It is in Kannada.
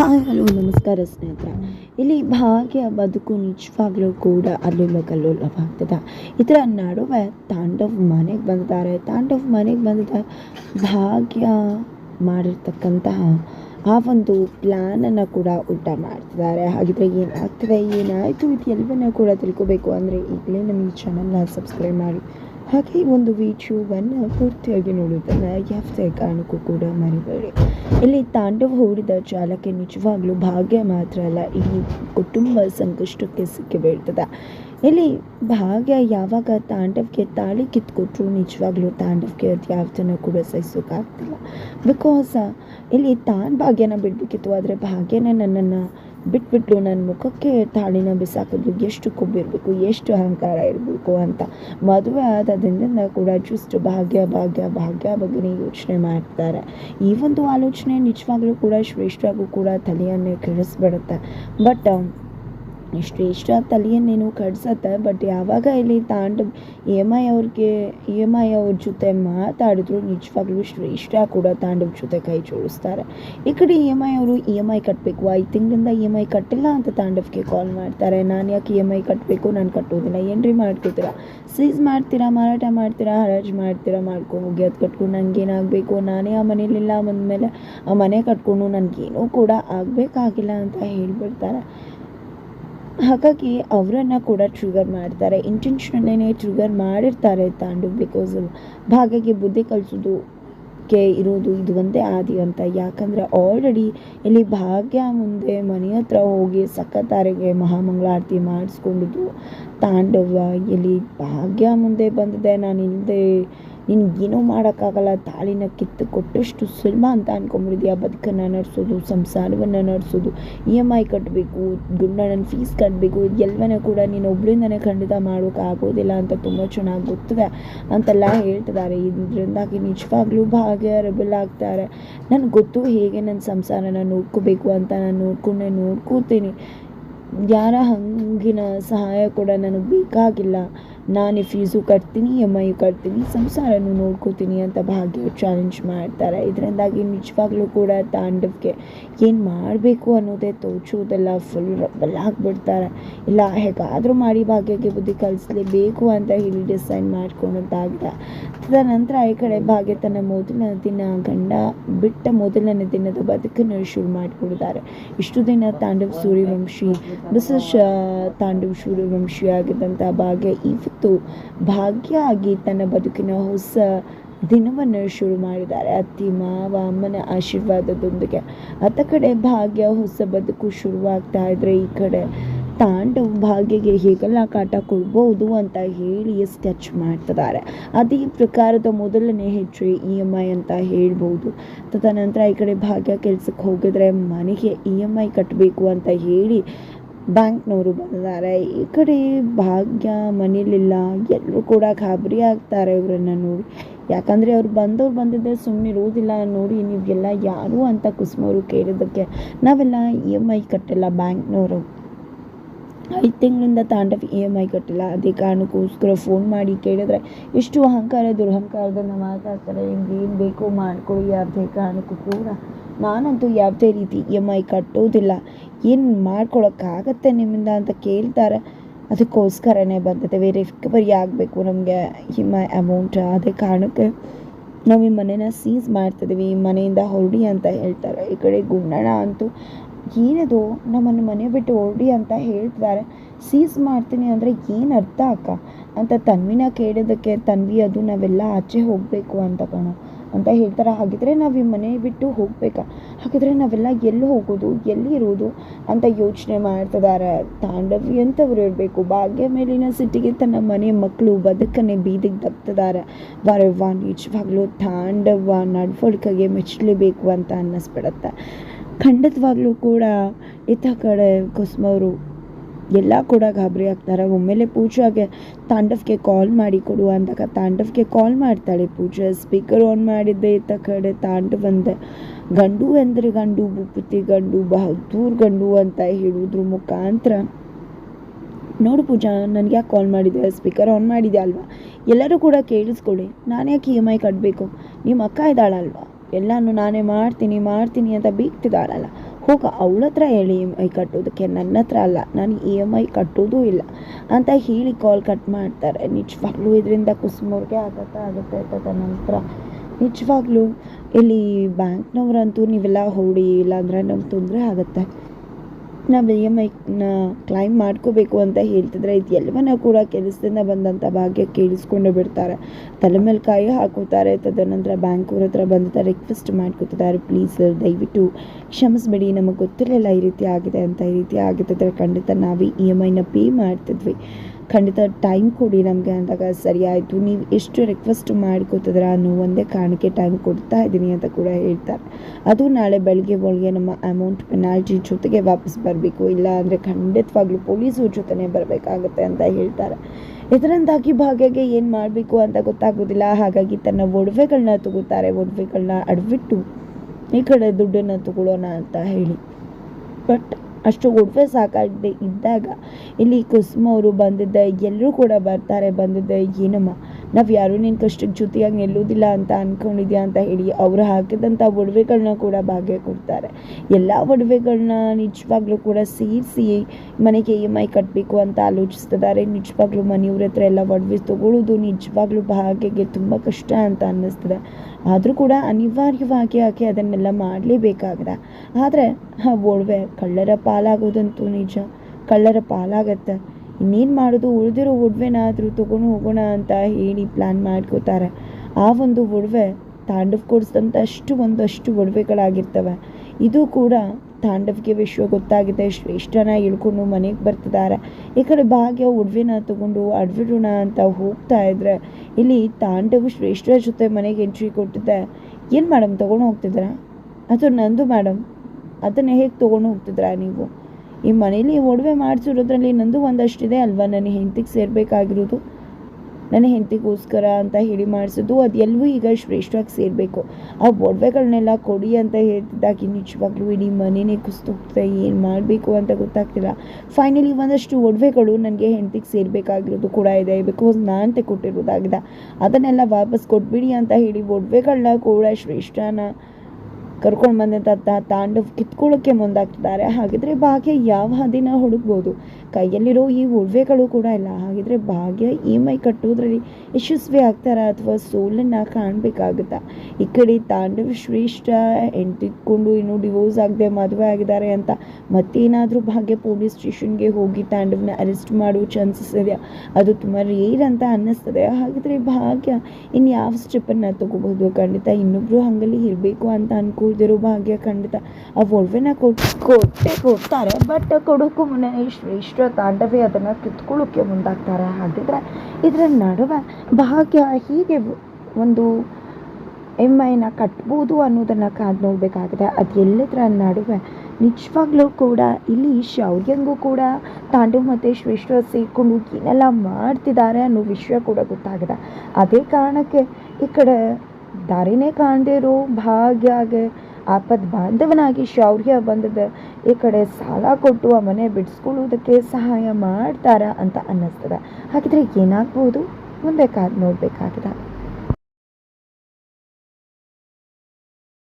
ಹಾಯ್, ಹಲೋ, ನಮಸ್ಕಾರ ಸ್ನೇಹಿತರೆ. ಇಲ್ಲಿ ಭಾಗ್ಯ ಬದುಕು ನಿಜವಾಗ್ಲೂ ಕೂಡ ಅಲ್ಲೋಲ ಕಲ್ಲೋಲವಾಗ್ತದೆ ಇದರ ನಡುವೆ ತಾಂಡವ್ ಮನೆಗೆ ಬಂದಿದ್ದಾರೆ. ತಾಂಡವ್ ಮನೆಗೆ ಬಂದಿದ್ದಾರೆ ಭಾಗ್ಯ ಮಾಡಿರ್ತಕ್ಕಂತಹ ಆ ಒಂದು ಪ್ಲ್ಯಾನನ್ನು ಕೂಡ ಊಟ ಮಾಡ್ತಿದ್ದಾರೆ. ಹಾಗಿದ್ರೆ ಏನಾಗ್ತದೆ, ಏನಾಯಿತು ಇದು ಎಲ್ಲವನ್ನ ಕೂಡ ತಿಳ್ಕೋಬೇಕು. ಅಂದರೆ ಈಗಲೇ ನಮ್ಮ ಈ ಚಾನಲ್ನ ಸಬ್ಸ್ಕ್ರೈಬ್ ಮಾಡಿ. ಹಾಗೆ ಒಂದು ವಿಡಿಯೋವನ್ನು ಪೂರ್ತಿಯಾಗಿ ನೋಡೋದನ್ನು ಯಾವುದೇ ಕಾರಣಕ್ಕೂ ಕೂಡ ಮರಿಬೇಡಿ. ಇಲ್ಲಿ ತಾಂಡವ ಹೂಡಿದ ಜಾಲಕ್ಕೆ ನಿಜವಾಗ್ಲೂ ಭಾಗ್ಯ ಮಾತ್ರ ಅಲ್ಲ, ಇಲ್ಲಿ ಕುಟುಂಬ ಸಂಕಷ್ಟಕ್ಕೆ ಸಿಕ್ಕಿ ಬೀಳ್ತದೆ ಇಲ್ಲಿ ಭಾಗ್ಯ ಯಾವಾಗ ತಾಂಡವಕ್ಕೆ ತಾಳಿ ಕಿತ್ಕೊಟ್ರು ನಿಜವಾಗ್ಲೂ ತಾಂಡವಕ್ಕೆ ಅದು ಯಾವ್ದನ್ನು ಕೂಡ ಸಹಿಸೋಕ್ಕಾಗ್ತಿಲ್ಲ ಬಿಕಾಸ್ ಇಲ್ಲಿ ತಾನು ಭಾಗ್ಯನ ಬಿಡಬೇಕಿತ್ತು ಆದರೆ ಭಾಗ್ಯನೇ ನನ್ನನ್ನು ಬಿಟ್ಬಿಟ್ಲು. ನನ್ನ ಮುಖಕ್ಕೆ ತಾಳಿನ ಬಿಸಾಕಿದ್ಲು ಎಷ್ಟು ಕೊಬ್ಬಿರಬೇಕು, ಎಷ್ಟು ಅಹಂಕಾರ ಇರಬೇಕು ಅಂತ. ಮದುವೆ ಆದ ದಿನದಿಂದ ಕೂಡ ಜಸ್ಟ್ ಭಾಗ್ಯ ಭಾಗ್ಯ ಭಾಗ್ಯ ಬಗ್ಗೆ ಯೋಚನೆ ಮಾಡ್ತಾರೆ. ಈ ಒಂದು ಆಲೋಚನೆ ನಿಜವಾಗ್ಲೂ ಕೂಡ ಶ್ರೇಷ್ಠವಾಗೂ ಕೂಡ ತಲೆಯನ್ನೇ ಕೆಡಿಸ್ಬಿಡುತ್ತೆ. ಬಟ್ ಶ್ರೇಷ್ಠ ತಲೆಯನ್ನೇನು ಕಡ್ಸತ್ತೆ ಬಟ್ ಯಾವಾಗ ಇಲ್ಲಿ ತಾಂಡ ಇ ಎಂ ಐ ಅವ್ರಿಗೆ ಇ ಎಂ ಐ ಅವ್ರ ಜೊತೆ ಮಾತಾಡಿದ್ರು, ನಿಜವಾಗ್ಲೂ ಶ್ರೇಷ್ಠ ಕೂಡ ತಾಂಡವ್ ಜೊತೆ ಕೈ ಜೋಡಿಸ್ತಾರೆ. ಈ ಕಡೆ ಇ ಎಂ ಐ ಅವರು ಇ ಎಂ ಐ ಕಟ್ಟಬೇಕು ಐದು ತಿಂಗಳಿಂದ ಇ ಎಂ ಐ ಕಟ್ಟಿಲ್ಲ ಅಂತ ತಾಂಡವ್ಗೆ ಕಾಲ್ ಮಾಡ್ತಾರೆ. ನಾನು ಯಾಕೆ ಇ ಎಂ ಐ ಕಟ್ಟಬೇಕು ನಾನು ಕಟ್ಟೋದಿಲ್ಲ. ಏನ್ರಿ ಮಾಡ್ಕೋತೀರಾ ಸೀಸ್ ಮಾಡ್ತೀರಾ? ಮಾರಾಟ ಮಾಡ್ತೀರಾ? ಹರಾಜು ಮಾಡ್ತೀರಾ? ಮಾಡ್ಕೊಂಡು ಹೋಗಿ ಅದು ಕಟ್ಕೊಂಡು ನನಗೇನಾಗಬೇಕು ನಾನೇ ಆ ಮನೇಲಿಲ್ಲ ಬಂದಮೇಲೆ ಆ ಮನೆ ಕಟ್ಕೊಂಡು ನನಗೇನೂ ಕೂಡ ಆಗಬೇಕಾಗಿಲ್ಲ ಅಂತ ಹೇಳ್ಬಿಡ್ತಾರೆ. ಹಾಗಾಗಿ ಅವರನ್ನು ಕೂಡ ಟ್ರಿಗರ್ ಮಾಡ್ತಾರೆ. ಇಂಟೆನ್ಷನಲ್ಲೇ ಟ್ರಿಗರ್ ಮಾಡಿರ್ತಾರೆ ತಾಂಡು ಬಿಕಾಸ್ ಭಾಗ್ಯಗೆ ಬುದ್ಧಿ ಕಲಿಸೋದು ಕೆ ಇರೋದು ಇದು ಒಂದೇ ಆದಿ ಅಂತ. ಯಾಕಂದರೆ ಆಲ್ರೆಡಿ ಇಲ್ಲಿ ಭಾಗ್ಯ ಮುಂದೆ ಮನೆ ಹತ್ರ ಹೋಗಿ ಸಕ್ಕತ್ತಾರಿಗೆ ಮಹಾಮಂಗಳಾರತಿ ಮಾಡಿಸ್ಕೊಂಡಿದ್ದು ತಾಂಡವ ಇಲ್ಲಿ ಭಾಗ್ಯ ಮುಂದೆ ಬಂದಿದೆ. ನಾನು ಇಲ್ಲದೆ ನಿನ್ಗೇನೂ ಮಾಡೋಕ್ಕಾಗಲ್ಲ. ತಾಳಿನ ಕಿತ್ತು ಕೊಟ್ಟಷ್ಟು ಸುಲಭ ಅಂತ ಅನ್ಕೊಂಬಿಡಿದ್ಯಾ ಬದುಕನ್ನು ನಡೆಸೋದು, ಸಂಸಾರವನ್ನು ನಡೆಸೋದು ಇ ಎಂ ಐ ಕಟ್ಟಬೇಕು ಗುಂಡಣ್ಣನ ಫೀಸ್ ಕಟ್ಟಬೇಕು ಎಲ್ಲವನ್ನೂ ಕೂಡ ನೀನು ಒಬ್ಬಳಿಂದನೇ ಖಂಡಿತ ಮಾಡೋಕ್ಕಾಗೋದಿಲ್ಲ ಅಂತ ತುಂಬ ಚೆನ್ನಾಗಿ ಗೊತ್ತಿದೆ ಅಂತೆಲ್ಲ ಹೇಳ್ತಿದ್ದಾರೆ ಇದರಿಂದಾಗಿ ನಿಜವಾಗ್ಲೂ ಭಾಗ್ಯ ರೆಬಲ್ ಆಗ್ತಾರೆ. ನನಗೆ ಗೊತ್ತು ಹೇಗೆ ನನ್ನ ಸಂಸಾರನ ನೋಡ್ಕೋಬೇಕು ಅಂತ ನಾನು ನೋಡ್ಕೊಂಡೆ ನೋಡ್ಕೋತೀನಿ. ಯಾರ ಹಂಗಿನ ಸಹಾಯ ಕೂಡ ನನಗೆ ಬೇಕಾಗಿಲ್ಲ. ನಾನೇ ಫೀಸು ಕಟ್ತೀನಿ ಎಂ ಐ ಕಟ್ತೀನಿ, ಸಂಸಾರನೂ ನೋಡ್ಕೋತೀನಿ ಅಂತ ಭಾಗ್ಯ ಚಾಲೆಂಜ್ ಮಾಡ್ತಾರೆ. ಇದರಿಂದಾಗಿ ನಿಜವಾಗ್ಲೂ ಕೂಡ ತಾಂಡವಕ್ಕೆ ಏನು ಮಾಡಬೇಕು ಅನ್ನೋದೇ ತೋಚೋದೆಲ್ಲ ಫುಲ್ ರಬ್ಬಲ್ ಆಗಿಬಿಡ್ತಾರೆ. ಇಲ್ಲ, ಹೇಗಾದರೂ ಮಾಡಿ ಭಾಗ್ಯಕ್ಕೆ ಬುದ್ಧಿ ಕಲಿಸ್ಲೇಬೇಕು ಅಂತ ಹೇಳಿ ಡಿಸೈನ್ ಮಾಡ್ಕೊಂಡಂತಾಗಿದೆ ತದನಂತರ ಈ ಕಡೆ ಭಾಗ್ಯ ತನ್ನ ಮೊದಲ ದಿನ, ಗಂಡ ಬಿಟ್ಟ ಮೊದಲನೇ ದಿನದ ಬದುಕನ್ನು ಶುರು ಮಾಡಿಕೊಡ್ತಾರೆ. ಇಷ್ಟು ದಿನ ತಾಂಡವ್ ಸೂರ್ಯವಂಶಿ ಬಿಸಸ್ ತಾಂಡವ್ ಸೂರ್ಯವಂಶಿ ಆಗಿದ್ದಂಥ ಭಾಗ್ಯ ಇವತ್ತು ಭಾಗ್ಯ ಆಗಿ ತನ್ನ ಬದುಕಿನ ಹೊಸ ದಿನವನ್ನು ಶುರು ಮಾಡಿದ್ದಾರೆ. ಅತ್ತಿ, ಮಾವ, ಅಮ್ಮನ ಆಶೀರ್ವಾದದೊಂದಿಗೆ ಅತ್ತ ಕಡೆ ಭಾಗ್ಯ, ಹೊಸ ಬದುಕು ಶುರುವಾಗ್ತಾ ಇದ್ರೆ ಈ ಕಡೆ ತಾಂಡವ್ ಭಾಗ್ಯಗೆ ಹೇಗೆಲ್ಲ ಕಾಟ ಕೊಡ್ಬೋದು ಅಂತ ಹೇಳಿ ಸ್ಕೆಚ್ ಮಾಡ್ತಿದ್ದಾರೆ. ಅದೇ ಪ್ರಕಾರದ ಮೊದಲನೇ ಹೆಚ್ಚು ಇ ಎಂ ಐ ಅಂತ ಹೇಳ್ಬೋದು. ತದನಂತರ ಈ ಕಡೆ ಭಾಗ್ಯ ಕೆಲಸಕ್ಕೆ ಹೋಗಿದ್ರೆ ಮನೆಗೆ ಇ ಎಂ ಐ ಕಟ್ಟಬೇಕು ಅಂತ ಹೇಳಿ ಬ್ಯಾಂಕ್ನವರು ಬಂದಿದ್ದಾರೆ ಈ ಕಡೆ ಭಾಗ್ಯ, ಮನೇಲಿಲ್ಲ ಎಲ್ಲರೂ ಕೂಡ ಗಾಬರಿ ಆಗ್ತಾರೆ ಇವರನ್ನ ನೋಡಿ. ಯಾಕಂದರೆ ಅವ್ರು ಬಂದವ್ರು ಬಂದಿದ್ದೆ ಸುಮ್ಮನೆ ಇರೋದಿಲ್ಲ ನೋಡಿ ನೀವೆಲ್ಲ ಯಾರು ಅಂತ ಕುಸುಮವರು ಕೇಳಿದ್ದಕ್ಕೆ ನಾವೆಲ್ಲ ಇ ಎಂ ಐ ಕಟ್ಟಿಲ್ಲ ಬ್ಯಾಂಕ್ನವರು. ಐದು ತಿಂಗಳಿಂದ ತಾಂಡವ್ ಇ ಎಂ ಐ ಕಟ್ಟಿಲ್ಲ. ಅದೇ ಕಾರಣಕ್ಕೋಸ್ಕರ ಫೋನ್ ಮಾಡಿ ಕೇಳಿದ್ರೆ ಎಷ್ಟು ಅಹಂಕಾರ, ದುರಹಂಕಾರದಿಂದ ಮಾತಾಡ್ತಾರೆ. ನಿಮ್ಗೆ ಏನು ಬೇಕೋ ಮಾಡ್ಕೊಳ್ಳಿ. ಅದೇ ಕಾರಣಕ್ಕೂ ಕೂಡ ನಾನಂತೂ ಯಾವುದೇ ರೀತಿ ಇ ಎಂ ಐ ಕಟ್ಟೋದಿಲ್ಲ. ಏನು ಮಾಡ್ಕೊಳಕ್ಕಾಗತ್ತೆ ನಿಮ್ಮಿಂದ ಅಂತ ಕೇಳ್ತಾರೆ. ಅದಕ್ಕೋಸ್ಕರನೇ ಬಂದಿದ್ದೇವೆ ರಿಕವರಿ ಆಗಬೇಕು ನಮಗೆ ಇ ಎಂ ಐ ಅಮೌಂಟ್ ಅದೇ ಕಾರಣಕ್ಕೆ ನಾವು ಈ ಮನೇನ ಸೀಸ್ ಮಾಡ್ತಿದ್ದೀವಿ ಈ ಮನೆಯಿಂದ ಹೊರಡಿ ಅಂತ ಹೇಳ್ತಾರೆ. ಈ ಕಡೆ ಗುಂಡಣ ಅಂತೂ ಏನದು? ನಮ್ಮನ್ನು ಮನೆ ಬಿಟ್ಟು ಹೊರಡಿ ಅಂತ ಹೇಳ್ತಿದ್ದಾರೆ. ಸೀಸ್ ಮಾಡ್ತೀನಿ ಅಂದರೆ ಏನು ಅರ್ಥ ಅಕ್ಕ? ಅಂತ ತನ್ವಿನ ಕೇಳಿದ್ದಕ್ಕೆ, ತನ್ವಿ, ಅದು ನಾವೆಲ್ಲ ಆಚೆ ಹೋಗಬೇಕು ಅಂತ ಕಣೋ. ಅಂತ ಹೇಳ್ತಾರೆ? ಹಾಗಿದ್ರೆ ನಾವು ಈ ಮನೆ ಬಿಟ್ಟು ಹೋಗ್ಬೇಕಾ? ಹಾಗಿದ್ರೆ ನಾವೆಲ್ಲ ಎಲ್ಲಿ ಹೋಗೋದು, ಎಲ್ಲಿ ಇರೋದು ಅಂತ ಯೋಚನೆ ಮಾಡ್ತಿದ್ದಾರೆ ತಾಂಡವಿ ಎಂಥವ್ರು ಇರಬೇಕು ಭಾಗ್ಯ ಮೇಲಿನ ಸಿಟ್ಟಿಗೆ ತನ್ನ ಮನೆ ಮಕ್ಕಳು ಬದುಕನ್ನೇ ಬೀದಿಗೆ ದಬ್ತಿದ್ದಾರೆ ವರವ್ವ ನಿಜವಾಗ್ಲೂ ತಾಂಡವ್ವ ನಡ್ವಳಿಕೆಗೆ ಮೆಚ್ಚಲೇಬೇಕು ಅಂತ ಅನ್ನಿಸ್ಬಿಡತ್ತೆ. ಖಂಡಿತವಾಗ್ಲೂ ಕೂಡ ಇತ್ತ ಕಡೆ ಕುಸುಮವರು ಎಲ್ಲ ಕೂಡ ಗಾಬರಿ ಆಗ್ತಾರೆ. ಒಮ್ಮೆಲೆ ಪೂಜಾಗೆ ತಾಂಡವ್ಗೆ ಕಾಲ್ ಮಾಡಿ ಕೊಡು ಅಂದಾಗ ತಾಂಡವ್ಗೆ ಕಾಲ್ ಮಾಡ್ತಾಳೆ ಪೂಜಾ. ಸ್ಪೀಕರ್ ಆನ್ ಮಾಡಿದ್ದೆ ಇತ್ತ ಕಡೆ ತಾಂಡವ್ ಅಂದೆ. ಗಂಡು ಎಂದರೆ ಗಂಡು, ಭೂಪತಿ ಗಂಡು, ಬಹದ್ದೂರ್ ಗಂಡು ಅಂತ ಹೇಳುವುದ್ರ ಮುಖಾಂತರ. ನೋಡು ಪೂಜಾ, ನನಗೆ ಯಾಕೆ ಕಾಲ್ ಮಾಡಿದೆ ಸ್ಪೀಕರ್ ಆನ್ ಮಾಡಿದೆ ಅಲ್ವಾ? ಎಲ್ಲರೂ ಕೂಡ ಕೇಳಿಸ್ಕೊಳ್ಳಿ ನಾನು ಯಾಕೆ ಇ ಎಂ ಐ ಕಟ್ಟಬೇಕು ನಿಮ್ಮ ಅಕ್ಕ ಇದ್ದಾಳಲ್ವಾ? ಎಲ್ಲನೂ ನಾನೇ ಮಾಡ್ತೀನಿ ಮಾಡ್ತೀನಿ ಅಂತ ಬೀಗ್ತಿದ್ದಾಳಲ್ಲ. ಹೋಗಿ, ಅವಳ ಹತ್ರ ಹೇಳಿ ಇ ಎಂ ಐ ಕಟ್ಟೋದಕ್ಕೆ. ನನ್ನ ಹತ್ರ ಅಲ್ಲ, ನಾನು ಇ ಎಂ ಐ ಕಟ್ಟೋದೂ ಇಲ್ಲ. ಅಂತ ಹೇಳಿ ಕಾಲ್ ಕಟ್ ಮಾಡ್ತಾರೆ. ನಿಜವಾಗ್ಲೂ ಇದರಿಂದ ಕುಸುಮವ್ರಿಗೆ ಆಘಾತ ಆಗುತ್ತೆ ತದನಂತರ ನಿಜವಾಗ್ಲೂ ಇಲ್ಲಿ ಬ್ಯಾಂಕ್ನವರಂತೂ ನೀವೆಲ್ಲ ಹೊಡಿ, ಇಲ್ಲಾಂದರೆ ನಮ್ಗೆ ತೊಂದರೆ ಆಗುತ್ತೆ. ನಾವು ಇ ಎಂ ಐನ ಕ್ಲೈಮ್ ಮಾಡ್ಕೋಬೇಕು ಅಂತ ಹೇಳ್ತಿದ್ರೆ ಇದು ಎಲ್ಲವನ್ನ ಕೂಡ ಕೆಲಸದಿಂದ ಬಂದಂಥ ಭಾಗ್ಯ ಕೇಳಿಸ್ಕೊಂಡು ಬಿಡ್ತಾರೆ. ತಲೆ ಮೇಲೆ ಕಾಯಿ ಹಾಕೋತಾರೆ ತದನಂತರ ಬ್ಯಾಂಕ್ ಅವ್ರ ಹತ್ರ ಬಂದ ರಿಕ್ವೆಸ್ಟ್ ಮಾಡ್ಕೋತಿದ್ದಾರೆ. ಪ್ಲೀಸ್ ದಯವಿಟ್ಟು ಕ್ಷಮಿಸ್ಬೇಡಿ, ನಮಗೆ ಗೊತ್ತಿರಲಿಲ್ಲ ಈ ರೀತಿ ಆಗಿದೆ ಅಂತ ಈ ರೀತಿ ಆಗಿದ್ದರೆ ಖಂಡಿತ ನಾವು ಇ ಎಂ ಐನ ಪೇ ಮಾಡ್ತಿದ್ವಿ. ಖಂಡಿತ ಟೈಮ್ ಕೊಡಿ ನಮಗೆ ಅಂದಾಗ ಸರಿ ಆಯಿತು. ನೀವು ಎಷ್ಟು ರಿಕ್ವೆಸ್ಟ್ ಮಾಡ್ಕೋತಿದ್ರ ಅನ್ನೋ ಒಂದೇ ಕಾರಣಕ್ಕೆ ಟೈಮ್ ಕೊಡ್ತಾ ಇದ್ದೀನಿ ಅಂತ ಕೂಡ ಹೇಳ್ತಾರೆ. ಅದು ನಾಳೆ ಬೆಳಗ್ಗೆ ಒಳಗೆ ನಮ್ಮ ಅಮೌಂಟ್ ಪೆನಾಲ್ಟಿ ಜೊತೆಗೆ ವಾಪಸ್ ಬರಬೇಕು. ಇಲ್ಲ ಅಂದರೆ ಖಂಡಿತವಾಗ್ಲೂ ಪೊಲೀಸು ಜೊತೆನೇ ಬರಬೇಕಾಗುತ್ತೆ ಅಂತ ಹೇಳ್ತಾರೆ. ಇದರಿಂದಾಗಿ ಭಾಗ್ಯಗೆ ಏನು ಮಾಡಬೇಕು ಅಂತ ಗೊತ್ತಾಗೋದಿಲ್ಲ. ಹಾಗಾಗಿ ತನ್ನ ಒಡವೆಗಳನ್ನ ತಗೋತಾರೆ. ಒಡವೆಗಳನ್ನ ಅಡ್ಬಿಟ್ಟು ಈ ಕಡೆ ದುಡ್ಡನ್ನು ತಗೊಳ್ಳೋಣ ಅಂತ ಹೇಳಿ. ಬಟ್ ಅಷ್ಟು ಒಡವೆ ಸಾಕಾಗದೆ ಇದ್ದಾಗ ಇಲ್ಲಿ ಕುಸುಮ ಅವರು ಬಂದಿದ್ದ, ಎಲ್ಲರೂ ಕೂಡ ಬರ್ತಾರೆ, ಬಂದಿದ್ದೆ, ಏನಮ್ಮ, ನಾವು ಯಾರೂ ನಿನ್ನ ಕಷ್ಟಕ್ಕೆ ಜೊತೆಯಾಗಿ ನಿಲ್ಲೋದಿಲ್ಲ ಅಂತ ಅಂದ್ಕೊಂಡಿದ್ಯಾ ಅಂತ ಹೇಳಿ ಅವರು ಹಾಕಿದಂಥ ಒಡವೆಗಳನ್ನ ಕೂಡ ಭಾಗ್ಯ ಕೊಡ್ತಾರೆ. ಎಲ್ಲ ಒಡವೆಗಳನ್ನ ನಿಜವಾಗ್ಲೂ ಕೂಡ ಸೇರಿಸಿ ಮನೆಗೆ ಇ ಎಂ ಐ ಕಟ್ಟಬೇಕು ಅಂತ ಆಲೋಚಿಸ್ತಿದ್ದಾರೆ. ನಿಜವಾಗ್ಲೂ ಮನೆಯವ್ರ ಹತ್ರ ಎಲ್ಲ ಒಡವೆ ತೊಗೊಳ್ಳೋದು ನಿಜವಾಗ್ಲೂ ಭಾಗ್ಯಗೆ ತುಂಬ ಕಷ್ಟ ಅಂತ ಅನ್ನಿಸ್ತದೆ. ಆದರೂ ಕೂಡ ಅನಿವಾರ್ಯವಾಗಿ ಆಕೆ ಅದನ್ನೆಲ್ಲ ಮಾಡಲೇಬೇಕಾಗದ. ಆದರೆ, ಆ ಒಡವೆ ಕಳ್ಳರ ಪಾಲಾಗೋದಂತೂ ನಿಜ. ಕಳ್ಳರ ಪಾಲಾಗತ್ತೆ. ಇನ್ನೇನು ಮಾಡೋದು? ಉಳಿದಿರೋ ಒಡವೆನಾದರೂ ತೊಗೊಂಡು ಹೋಗೋಣ ಅಂತ ಹೇಳಿ ಪ್ಲ್ಯಾನ್ ಮಾಡ್ಕೋತಾರೆ. ಆ ಒಂದು ಒಡವೆ ತಾಂಡವ್ ಕೊಡಿಸಿದಂಥ ಅಷ್ಟು ಒಂದಷ್ಟು ಒಡವೆಗಳಾಗಿರ್ತವೆ. ಇದು ಕೂಡ ತಾಂಡವ್ಗೆ ವಿಷಯ ಗೊತ್ತಾಗಿದೆ. ಶ್ರೇಷ್ಠನ ಇಳ್ಕೊಂಡು ಮನೆಗೆ ಬರ್ತಿದ್ದಾರೆ ಈ ಕಡೆ ಭಾಗ್ಯ ಒಡವೆನ ತಗೊಂಡು ಅಡ್ವಿಡೋಣ ಅಂತ ಹೋಗ್ತಾ ಇದ್ರೆ ಇಲ್ಲಿ ತಾಂಡವ್ ಶ್ರೇಷ್ಠರ ಜೊತೆ ಮನೆಗೆ ಎಂಟ್ರಿ ಕೊಟ್ಟಿದ್ದೆ ಏನು ಮೇಡಮ್ ತೊಗೊಂಡು ಹೋಗ್ತಿದ್ದೀರಾ ಅದು ನಂದು ಮೇಡಮ್ ಅದನ್ನು ಹೇಗೆ ತೊಗೊಂಡು ಹೋಗ್ತಿದ್ರಾ ನೀವು? ಈ ಮನೇಲಿ ಒಡವೆ ಮಾಡಿಸಿರೋದ್ರಲ್ಲಿ ನಂದು ಒಂದಷ್ಟಿದೆ ಅಲ್ವಾ? ನನ್ನ ಹೆಂಡತಿಗೆ ಸೇರಬೇಕಾಗಿರೋದು. ನನ್ನ ಹೆಂಡತಿಗೋಸ್ಕರ ಅಂತ ಹೇಳಿ ಮಾಡಿಸಿದ್ದು, ಅದು ಎಲ್ಲವೂ ಈಗ ಶ್ರೇಷ್ಠವಾಗಿ ಸೇರಬೇಕು. ಆ ಒಡವೆಗಳನ್ನೆಲ್ಲ ಕೊಡಿ ಅಂತ ಹೇಳ್ತಿದ್ದಾಗಿ ನಿಜವಾಗ್ಲೂ ಇಡೀ ಮನೆಯೇ ಕುಸ್ತೋಗ್ತಾ ಏನು ಮಾಡಬೇಕು ಅಂತ ಗೊತ್ತಾಗ್ತಿಲ್ಲ. ಫೈನಲಿ ಒಂದಷ್ಟು ಒಡವೆಗಳು ನನಗೆ ಹೆಂಡತಿಗೆ ಸೇರಬೇಕಾಗಿರೋದು ಕೂಡ ಇದೆ ಬಿಕಾಸ್ ನಾನು ಕೊಟ್ಟಿರೋದಾಗಿದೆ ಅದನ್ನೆಲ್ಲ ವಾಪಸ್ ಕೊಟ್ಬಿಡಿ ಅಂತ ಹೇಳಿ ಒಡವೆಗಳನ್ನ ಕೂಡ ಶ್ರೇಷ್ಠನ ಕರ್ಕೊಂಡು ಬಂದಂಥ ತಾಂಡವ್ ಕಿತ್ಕೊಳ್ಳೋಕ್ಕೆ ಮುಂದಾಗ್ತಿದ್ದಾರೆ. ಹಾಗಿದ್ರೆ ಭಾಗ್ಯ ಯಾವ ಹದಿನ ಹುಡುಕ್ಬೋದು? ಕೈಯಲ್ಲಿರೋ ಈ ಒಡವೆಗಳು ಕೂಡ ಇಲ್ಲ. ಹಾಗಿದ್ರೆ ಭಾಗ್ಯ ಇ ಐ ಕಟ್ಟೋದ್ರಲ್ಲಿ ಯಶಸ್ವಿ ಆಗ್ತಾರಾ ಅಥವಾ ಸೋಲನ್ನು ಕಾಣಬೇಕಾಗುತ್ತಾ? ಈ ಕಡೆ ತಾಂಡವ್ ಶ್ರೇಷ್ಠ ಎಂಟಿಟ್ಕೊಂಡು ಇನ್ನೂ ಡಿವೋರ್ಸ್ ಆಗದೆ ಮದುವೆ ಆಗಿದ್ದಾರೆ ಅಂತ ಮತ್ತೇನಾದರೂ ಭಾಗ್ಯ ಪೊಲೀಸ್ ಸ್ಟೇಷನ್ಗೆ ಹೋಗಿ ತಾಂಡವ್ನ ಅರೆಸ್ಟ್ ಮಾಡೋ ಚಾನ್ಸಸ್ ಇದೆಯಾ? ಅದು ತುಂಬ ರೇರ್ ಅಂತ ಅನ್ನಿಸ್ತದೆ. ಹಾಗಿದ್ರೆ ಭಾಗ್ಯ ಇನ್ನು ಯಾವ ಸ್ಟೆಪ್ಪನ್ನು ತಗೋಬಹುದು? ಖಂಡಿತ ಇನ್ನೊಬ್ರು ಹಂಗಲ್ಲಿ ಇರಬೇಕು ಅಂತ ಅನ್ಕೊಳ್ದಿರೋ ಭಾಗ್ಯ ಖಂಡಿತ. ಆ ಒಡವೆನ ಕೊಟ್, ಕೊಟ್ಟೆ ಕೊಡ್ತಾರೆ ಬಟ್ ಕೊಡೋಕ್ಕೂ ಮುನ್ನ ಇಷ್ಟು ಶ್ರೇಷ್ಠ ತಾಂಡವಿ ಅದನ್ನು ಕಿತ್ಕೊಳ್ಳೋಕ್ಕೆ ಮುಂದಾಗ್ತಾರೆ. ಹಾಗಿದ್ರೆ ಇದರ ನಡುವೆ ಭಾಗ್ಯ ಹೀಗೆ ಒಂದು ಎಂ ಐನ ಕಟ್ಬೋದು ಅನ್ನೋದನ್ನು ಕಾದು ನೋಡಬೇಕಾಗಿದೆ. ಅದು ಎಲ್ಲದರ ನಡುವೆ ನಿಜವಾಗ್ಲೂ ಕೂಡ ಇಲ್ಲಿ ಶೌರ್ಯಂಗೂ ಕೂಡ ತಾಂಡವ್ ಮತ್ತು ಶ್ರೇಷ್ಠ ಸೇರಿಕೊಂಡು ಏನೆಲ್ಲ ಮಾಡ್ತಿದ್ದಾರೆ ಅನ್ನೋ ವಿಷಯ ಕೂಡ ಗೊತ್ತಾಗಿದೆ. ಅದೇ ಕಾರಣಕ್ಕೆ ಈ ಕಡೆ ದಾರಿನೇ ಕಾಣದಿರೋ ಭಾಗ್ಯ ಭಾಗ್ಯಾಗೆ ಆಪತ್ ಬಾಂಧವನಾಗಿ ಶೌರ್ಯ ಬಂದದ. ಈ ಕಡೆ ಸಾಲ ಕೊಟ್ಟು ಆ ಮನೆ ಬಿಡಿಸ್ಕೊಳ್ಳೋದಕ್ಕೆ ಸಹಾಯ ಮಾಡ್ತಾರ ಅಂತ ಅನ್ನಿಸ್ತದೆ. ಹಾಗಿದ್ರೆ ಏನಾಗ್ಬೋದು? ಮುಂದೆ ಕಾದು ನೋಡಬೇಕಾಗಿದೆ.